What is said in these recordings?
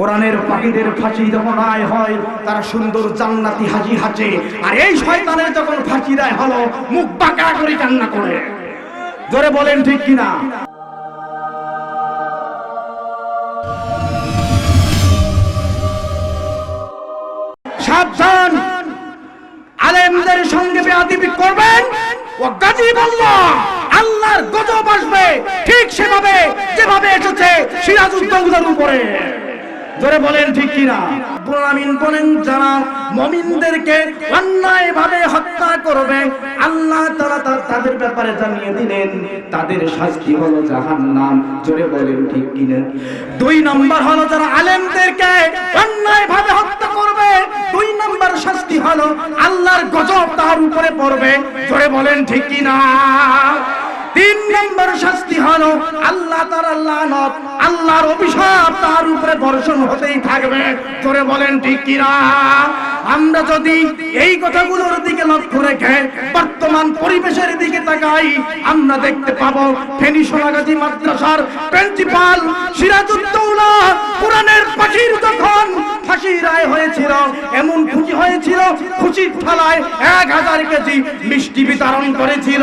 কোরআনের পাখিদের ফাঁসি যখন রায় হয়, তারা সুন্দর জান্নাতি হাজি হাঁচে আর এই শয়তানের যখন ফাঁসি রায় হলো মুখ বাঁকা করে কান্না করে। জোরে বলেন ঠিক কিনা? সাবধান। আলেমদের সঙ্গে বেয়াদিবি করবেন। ও গাজী বলল আল্লাহর গজব আসবে। ঠিক সেভাবে, যেভাবে এসেছে সিরাজউদ্দৌলার উপরে। বলেন ঠিক কিনা? বলেন যারা মমিনদেরকে অন্যায় ভাবে হত্যা করবে, আল্লাহ তাআলা তা- তাদের ব্যাপারে জানিয়ে দিলেন, তাদের শাস্তি বলেন ঠিক কিনা? দুই নম্বর হলো যারা আলেমদেরকে অন্যায় ভাবে হত্যা করবে, দুই নম্বর শাস্তি হলো আল্লাহর গজব তার উপরে পড়বে। জোরে বলেন ঠিক কিনা? নম্বর শাস্তি হলো আল্লাহ তার লানত আল্লাহর অভিশাপ তার উপরে বর্ষণ হতেই থাকবে। জোরে বলেন, ঠিক কিনা আমরা যদি এই কথাগুলোর দিকে লক্ষ্য রেখে বর্তমান পরিবেশের দিকে তাকাই, আমরা দেখতে পাবো ফেনী সোনাগাজী মাদ্রাসার প্রিন্সিপাল সিরাজউদ্দৌলা কোরআনের পাখির যখন ফাঁসি রায় হয়েছিল, এমন খুশি হয়েছিল খুশির থালায় এক হাজার কেজি মিষ্টি বিতরণ করেছিল।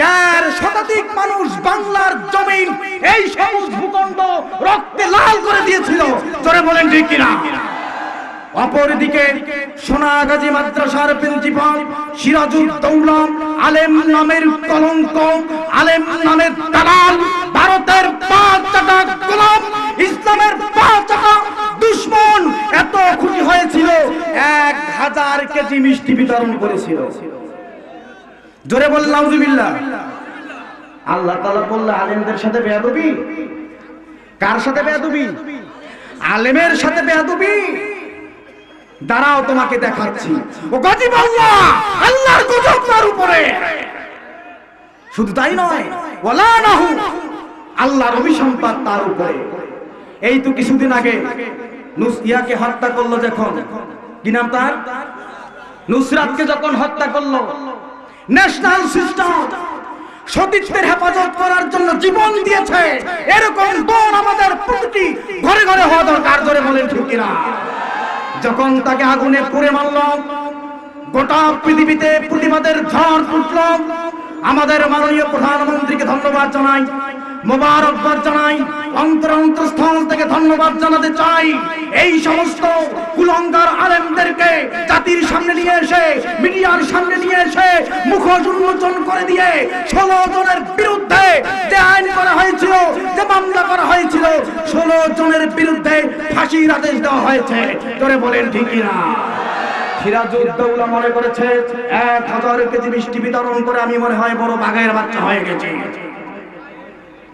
দেড় শতাধিক মানুষ বাংলার জমিন এই সবুজ ভূখণ্ড রক্তে লাল করে দিয়েছিল। জোরে বলেন ঠিক কিনা? অপরদিকে সোনাগাজী মাদ্রাসার প্রিন্সিপাল সিরাজুল দৌলা আলেম নামের কলঙ্ক, আলেম নামের দালাল, ভারতের পাঁচ চাকা গোলাম, ইসলামের পাঁচ চাকা দুশ্মন। এত খুশি হয়েছিল, এক হাজার কেজি মিষ্টি বিতরণ করেছিল। জোরে বললাম নাউজুবিল্লাহ। আল্লাহ তাআলা বললে, আলেমদের সাথে বেয়াদবি। কার সাথে বেয়াদবি? আলেমের সাথে বেয়াদবি। দাঁড়াও, তোমাকে দেখাচ্ছি। ও গজিব আল্লাহ, আল্লাহর গজব তার উপরে। শুধু তাই নয়, ওয়ালা নাহু, আল্লাহর অভিসম্পাদ তার উপরে। এই তো কিছুদিন আগে নুসিয়াকে হত্যা করল যখন। কি নাম তার? নুসরাতকে যখন হত্যা করল ন্যাশনাল সিস্টেম সতীত্বের হেফাজত করার জন্য জীবন দিয়েছে। এরকম দল আমাদের প্রতিটি ঘরে ঘরে হওয়া দরকার ধরে বলেন ঠিক কিনা? যখন তাকে আগুনে পুড়ে মারল, গোটা পৃথিবীতে প্রতিবাদের ঝড় ফুটল। আমাদের মাননীয় প্রধানমন্ত্রীকে ধন্যবাদ জানাই। মোবারকবাদ জানাই, অন্তর অন্তঃস্থল থেকে ধন্যবাদ জানাতে চাই। এই সমস্ত কুলঙ্গার আলেমদেরকে জাতির সামনে নিয়ে এসে, মিডিয়ার সামনে নিয়ে এসে মুখোশ উন্মোচন করে দিয়ে ষোলো জনের বিরুদ্ধে যে আইন করা হয়েছিল, যে মামলা করা হয়েছিল, ষোলো জনের বিরুদ্ধে ফাঁসির আদেশ দেওয়া হয়েছে। তোরে বলেন ঠিকই না মনে করেছে, এক হাজার কেজি মিষ্টি বিতরণ করে আমি মনে হয় বড় বাঘের বাচ্চা হয়ে গেছি।